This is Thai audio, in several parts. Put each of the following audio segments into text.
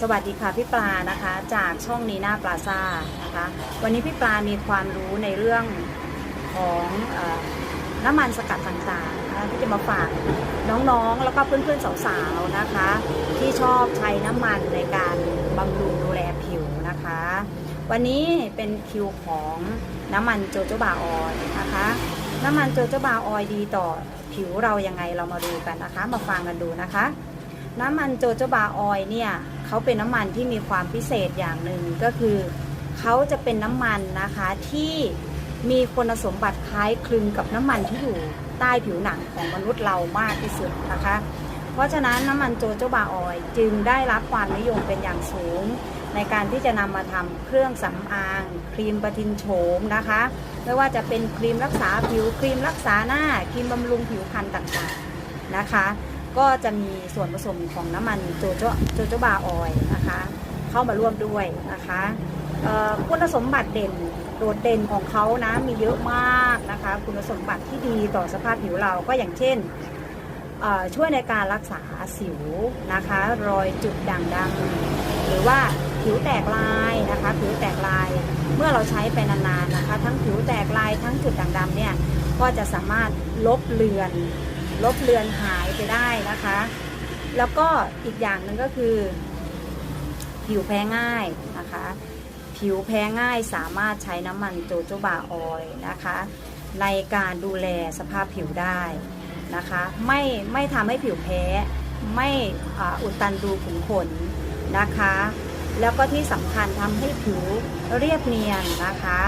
สวัสดีค่ะพี่ปลานะคะ จากช่องนีน่าปลาซ่านะคะ วันนี้พี่ปลามีความรู้ในเรื่องของอน้ำมันสกัดต่างๆนะที่จะมาฝากน้องๆ แล้วก็เพื่อนๆสาวๆนะคะ ที่ชอบใช้น้ำมันในการบำรุงดูแลผิวนะคะ วันนี้เป็นคิวของน้ำมันโจโจบาออยนะคะ น้ำมันโจโจบาออยดีต่อผิวเรายังไงเรามาดูกันนะคะ มาฟังกันดูนะคะ น้ำมันโจโจบาออยเนี่ย เขาเป็นน้ำมันที่มีความพิเศษอย่างหนึ่งก็คือเขาจะเป็นน้ำมันนะคะที่มีคุณสมบัติคล้ายคลึงกับน้ำมันที่อยู่ใต้ผิวหนังของมนุษย์เรามากที่สุดนะคะ เพราะฉะนั้นน้ำมันโจโจบาออยจึงได้รับความนิยมเป็นอย่างสูง ในการที่จะนำมาทำเครื่องสำอาง ครีมประทินโฉมนะคะ ไม่ว่าจะเป็นครีมรักษาผิวครีมรักษาหน้า ครีมบำรุงผิวพรรณต่างๆนะคะ ก็จะมีส่วนผสมของน้ำมันโจโจโจโจบาออยนะคะ เข้ามาร่วมด้วยนะคะคุณสมบัติเด่นโดดเด่นของเขานะมีเยอะมากนะคะ คุณสมบัติที่ดีต่อสภาพผิวเราก็อย่างเช่นช่วยในการรักษาสิวนะคะ รอยจุดด่างดำหรือว่าผิวแตกลายนะคะ ผิวแตกลายเมื่อเราใช้ไปนานๆนะคะ ทั้งผิวแตกลายทั้งจุดด่างดำเนี่ยก็จะสามารถลบเลือน ลบเลือนหายไปได้นะคะ แล้วก็อีกอย่างหนึ่งก็คือ ผิวแพ้ง่ายนะคะ ผิวแพ้ง่ายสามารถใช้น้ำมันโจโจบาออยล์นะคะ ในการดูแลสภาพผิวได้นะคะ ไม่ไม่ทำให้ผิวแพ้ ไม่อ,อุดตันรูขุมขนนะคะ แล้วก็ที่สำคัญทำให้ผิวเรียบเนียนนะคะ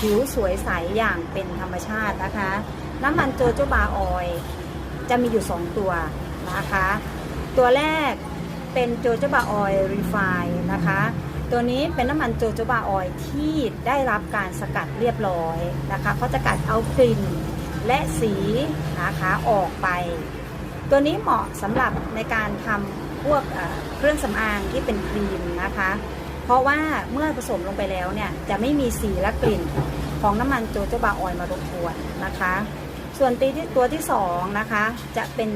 ผิวสวยใสอย่างเป็นธรรมชาตินะคะ น้ำมันโจโจบาออยล์ จะมีอยู่ 2 ตัวนะคะ ตัวแรกเป็นโจโจบาออยล์รีไฟนะคะ ตัวนี้เป็นน้ำมันโจโจบาออยล์ที่ได้รับการสกัดเรียบร้อยนะคะเขาจะกัดเอากลิ่นและสีนะคะออกไป ตัวนี้เหมาะสำหรับในการทำพวกเครื่องสำอางที่เป็นครีมนะคะ เพราะว่าเมื่อผสมลงไปแล้วเนี่ยจะไม่มีสีและกลิ่นของน้ำมันโจโจบาออยล์มารบกวนนะคะ ส่วนตีที่ตัวที่2นะคะจะเป็น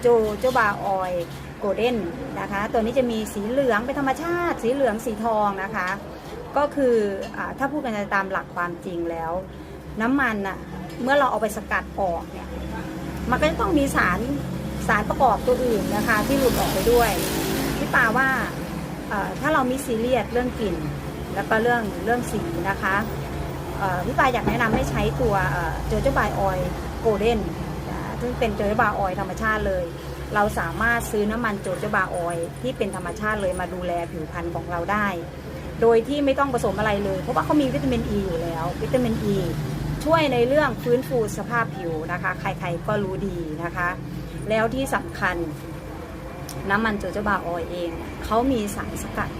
โจโจบาออยโกลเด้นนะคะ ตัวนี้จะมีสีเหลืองเป็นธรรมชาติ สีเหลืองสีทองนะคะ ก็คืออถ้าพูดกันตามหลักความจริงแล้ว น้ำมันอะเมื่อเราเอาไปสกัดออกเนี่ยมันก็จะต้องมีสารสารประกอบตัวอื่นนะคะ ที่หลุดออกไปด้วยพี่ปาว่าถ้าเรามีซีเรียสเรื่องกลิ่น แล้วก็เรื่องเรื่องสีนะคะพี่ปาอยากแนะนำให้ใช้ตัวโจโจบายออย โกลเด้นซึ่งเป็นโจโจบาออยธรรมชาติเลย เราสามารถซื้อน้ำมันโจโจบาออยที่เป็นธรรมชาติเลยมาดูแลผิวพรรณของเราได้ โดยที่ไม่ต้องผสมอะไรเลย เพราะว่าเขามีวิตามินอ e ีอยู่แล้ว วิตามินอ e ีช่วยในเรื่องฟื้นฟูสภาพผิวนะคะ ใครๆก็รู้ดีนะคะ แล้วที่สำคัญน้ำมันโจโจบาออยเองเขามีสารสกัด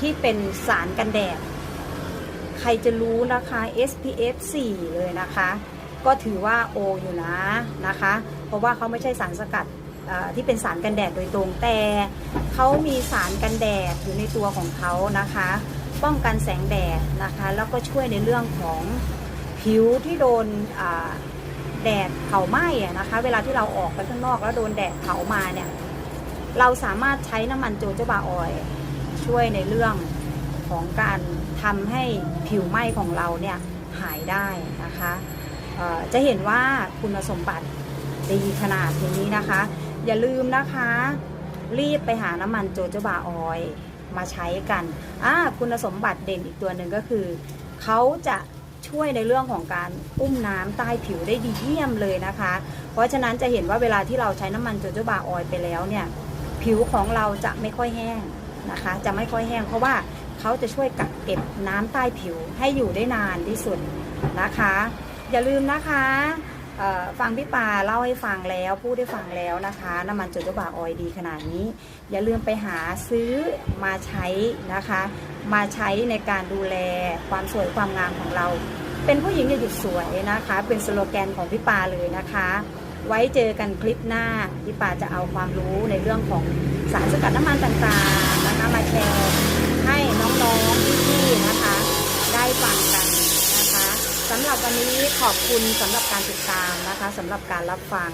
ที่เป็นสารกันแดด ใครจะรู้นะคะ SPF 4 เลยนะคะ ก็ถือว่าโออยู่นะนะคะ เพราะว่าเขาไม่ใช่สารสกัดที่เป็นสารกันแดดโดยตรงแต่เขามีสารกันแดดอยู่ในตัวของเขานะคะ ป้องกันแสงแดดนะคะ แล้วก็ช่วยในเรื่องของผิวที่โดนแดดเผาไหม้นะคะ เวลาที่เราออกไปข้างนอกแล้วโดนแดดเผามาเนี่ยเราสามารถใช้น้ำมันโจโจบาออยช่วยในเรื่องของการทำให้ผิวไหม้ของเราเนี่ยหายได้นะคะ จะเห็นว่าคุณสมบัติดีขนาดนี้นะคะ อย่าลืมนะคะ รีบไปหาน้ำมันโจโจบาออยล์มาใช้กันอ่าคุณสมบัติเด่นอีกตัวหนึ่งก็คือ เขาจะช่วยในเรื่องของการอุ้มน้ำใต้ผิวได้ดีเยี่ยมเลยนะคะ เพราะฉะนั้นจะเห็นว่าเวลาที่เราใช้น้ำมันโจโจบาออยล์ไปแล้วเนี่ยผิวของเราจะไม่ค่อยแห้งนะคะ จะไม่ค่อยแห้ง เพราะว่าเขาจะช่วยกักเก็บน้ำใต้ผิวให้อยู่ได้นานที่สุดนะคะ อย่าลืมนะคะฟังพี่ปาเล่าให้ฟังแล้วพูดให้ฟังแล้วนะคะ น้ำมันโจโจบาออยดีขนาดนี้ อย่าลืมไปหาซื้อมาใช้นะคะ มาใช้ในการดูแลความสวยความงามของเรา เป็นผู้หญิงอย่าหยุดสวยนะคะ เป็นสโลแกนของพี่ปาเลยนะคะ ไว้เจอกันคลิปหน้าพี่ปาจะเอาความรู้ในเรื่องของสารสกัดน้ำมันต่างๆนะคะมาแชร์ให้น้องๆพี่ๆนะคะ ได้ฟังกัน สำหรับวันนี้ขอบคุณสำหรับการติดตามนะคะสำหรับการรับฟัง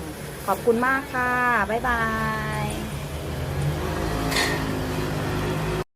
ขอบคุณมากค่ะ บ๊ายบาย